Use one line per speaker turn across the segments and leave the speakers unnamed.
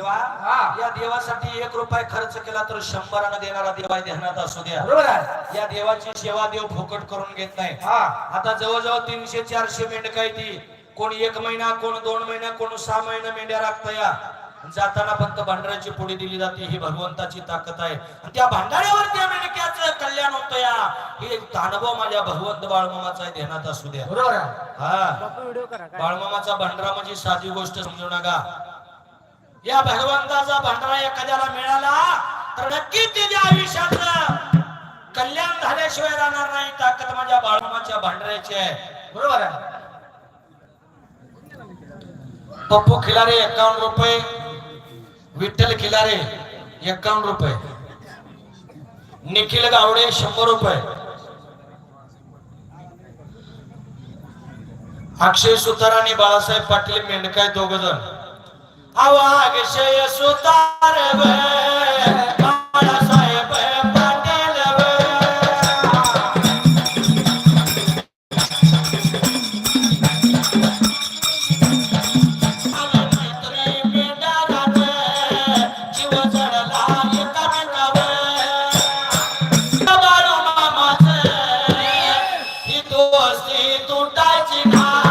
देवा
हा.
या देवासाठी एक रुपये खर्च केला तर शंभरानं देणारा देवा ध्यानात असू द्या.
बरोबर आहे.
या देवाची सेवा देव फुकट करून घेत नाही.
हा.
आता जवळजवळ तीनशे चारशे मेंढ काय ती. कोण एक महिना कोण दोन महिना कोण सहा महिना मेंढ्या राखता या जाताना फक्त भांडाराची पुढे दिली जाते ही भगवंताची ताकद आहे. आणि त्या भांडाऱ्यावर त्या मेंढक्याचं कल्याण होतं या हे अनुभव माझ्या भगवंत बाळमामाचा आहे ध्यानात असू द्या.
बरोबर आहे.
हा. बाळमामाचा भांडारा म्हणजे साधी गोष्ट समजू नका. या भगवंताचा भांडारा एखाद्याला मिळाला तर नक्की त्याच्या आयुष्यात कल्याण झाल्याशिवाय राहणार नाही. ताकद माझ्या बाळमाच्या भांडऱ्याची आहे.
बरोबर आहे?
पप्पू खिलारे एकावन्न रुपये. विठ्ठल खिलारे एकावन्न रुपये. निखिल गावडे शंभर रुपये. अक्षय सुतार आणि बाळासाहेब पाटील मेंढकाय दोघ जण आवा अक्षय सुतार वे, ना.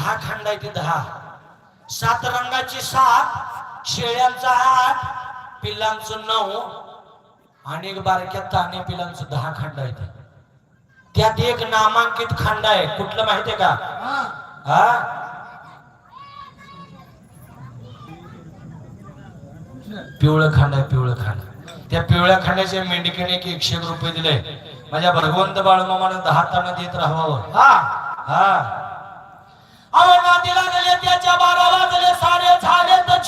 दहा खांड आहे ते दहा. सात रंगाची सात शेळ्यांचा आठ पिल्लांचं नऊ आणि एक बारक्या ताने पिल्लांचं दहा खांड आहेत. त्यात एक नामांकित खांड आहे. कुठलं माहितीये का?
हा.
पिवळं खांड आहे पिवळं खांड. त्या पिवळ्या खांड्याच्या मेंढीकडे एक एकशे एक रुपये दिले. माझ्या भगवंत बाळमामानं दहा ताना देत राहावं.
हा.
हा. अहो गेले त्याच्या बारा वाजले सारे झाले तर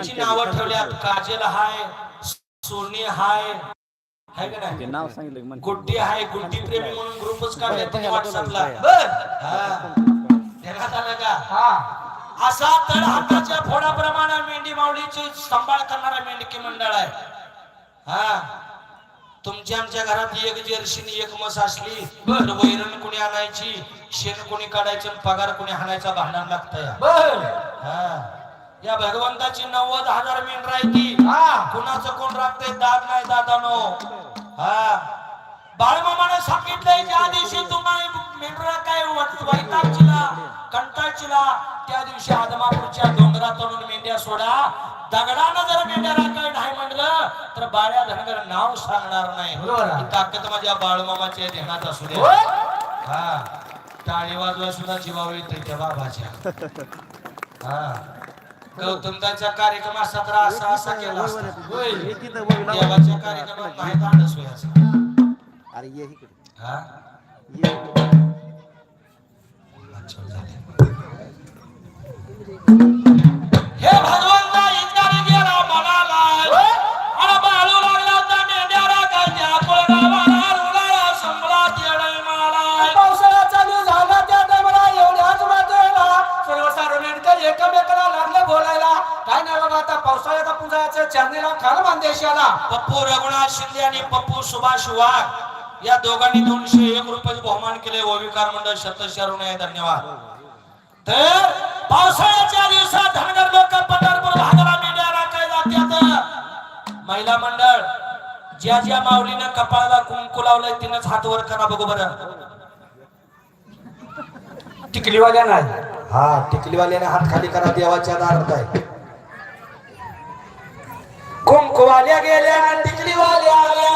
मेंढीची नावं ठेवल्यात. काजल हाय सोनी हाय. हाय का
ते
नाही
नाव सांगितलं
गुड्डी हाय गुड्डी प्रेमी म्हणून ग्रुपच काढले तुम्ही व्हॉट्सअपला
बर
हा. ध्यानात आलं का?
हा.
असा तळ हाताच्या फोडाप्रमाणे मेंढी माऊलीची सांभाळ करणारा मेंढकी मंडळ आहे. हा. तुमच्या आमच्या घरात एक जर्शी एक म्हस असली तर वैरण कोणी आणायची शेण कोणी काढायचं आणि पगार कोणी हाणायचा भांडण लागतं या
बर.
हा. या भगवंताची नव्वद हजार मेंढर आहे ती
हा.
कुणाचं कोण राखतंय? दाद नाही दादानो. हा. बाळमामाने सांगितलंय ज्या दिवशी तुम्हाला मेंढरा काय वैतागचिला कंटाळचिला. त्या दिवशी आदमापूरच्या डोंगरातून मेंढ्या सोडा. दगडानं जर मेंढ्या राखाय नाही म्हणलं तर बाळ्या धनगर नाव सांगणार नाही. ताकद माझ्या बाळमामाच्या ध्यानात असू दे? हा. टाळी वाजवा सुद्धा जीवावर येते त्या बाबाच्या. हा. गौतमदांचा कार्यक्रम असा तर असा असा केला देवाच्या कार्यक्रमात माहीत आणस
अरे ये इकडे.
हा?
बोलायला? काय नाही बघा आता पावसाळ्यात आपण जायचं चांदीला खाल बांदेशाला
पप्पू रघुनाथ शिंदे आणि पप्पू सुभाष वाघ या दोघांनी दोनशे एक रुपये बहुमान केले. ओविकार मंडळ शतशरून आहे धन्यवाद. तर पावसाळ्याच्या दिवसात धनगर लोक पंढरपूर भागाला मेंढ्या राखायला जात्यात महिला मंडळ ज्या ज्या माऊलीनं कपाळाला कुंकू लावलंय तिनंच हात वर करा बघू बरं.
टिकलीवाल्या नाही
हा टिकलीवाल्याने हात खाली करा देवाच्या दारात आहे. कुंकूवाल्या गेल्या टिकलीवाल्या आल्या.